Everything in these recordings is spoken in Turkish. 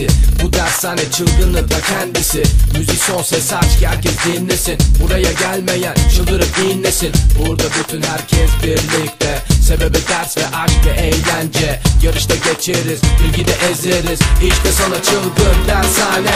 hikayesi Bu dershane çılgını da kendisi. Müzik son ses aç ki herkes dinlesin. Buraya gelmeyen çıldırıp inlesin. Burada bütün herkes birlikte. Sebebi ders ve aşk ve eğlence. Yarışta geçeriz, bilgide ezeriz. İşte sana çılgın dershane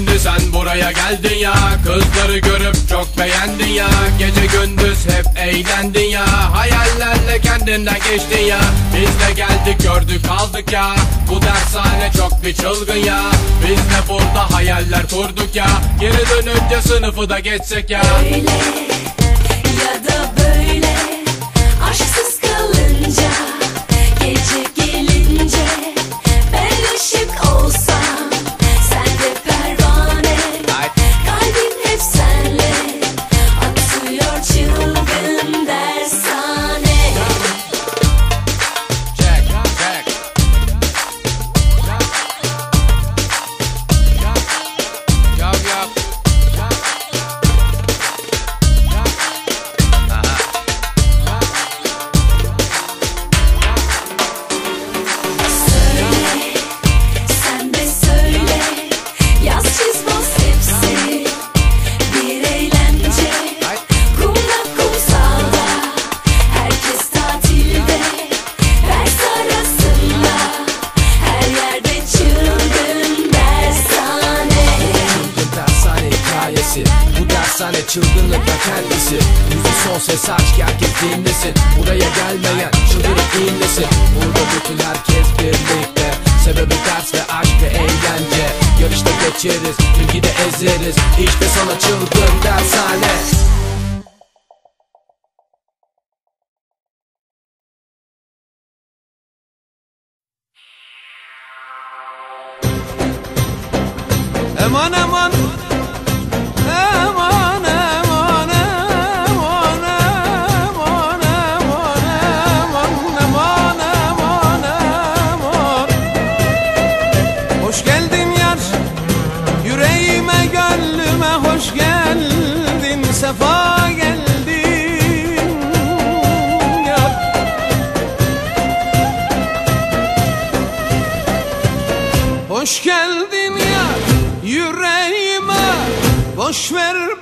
şimdi sen buraya geldin ya. Kızları görüp çok beğendin ya. Gece gündüz hep eğlendin ya. Hayallerle kendinden geçtin ya. Biz de geldik gördük kaldık ya. Bu dershane çok bir çılgın ya. Biz de burada hayaller kurduk ya. Geri dönünce sınıfı da geçsek ya. Öyle ya da böyle Aşksız kalınca Gece Bu dershane çılgınlık kendisi. Müzik son ses aç ki herkes dinlesin. Buraya gelmeyen çıldırıp inlesin Burada bütün herkes birlikte. Sebebi ders ve aşk ve eğlence. Yarışta geçeriz, bilgide ezeriz. İşte sana çılgın dershane. Eman eman Hoş geldin ya yüreğime Boş ver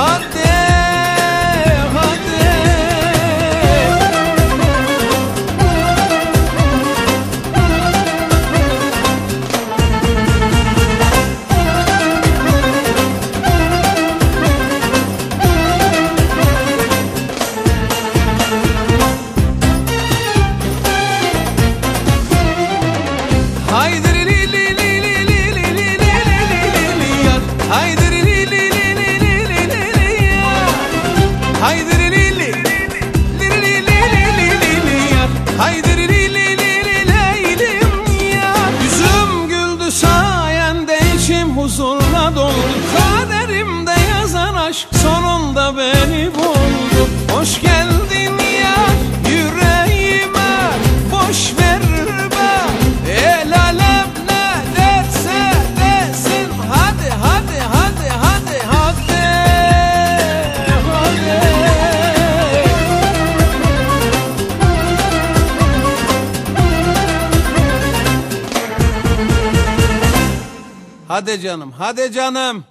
Rodeio Hadi canım, hadi canım.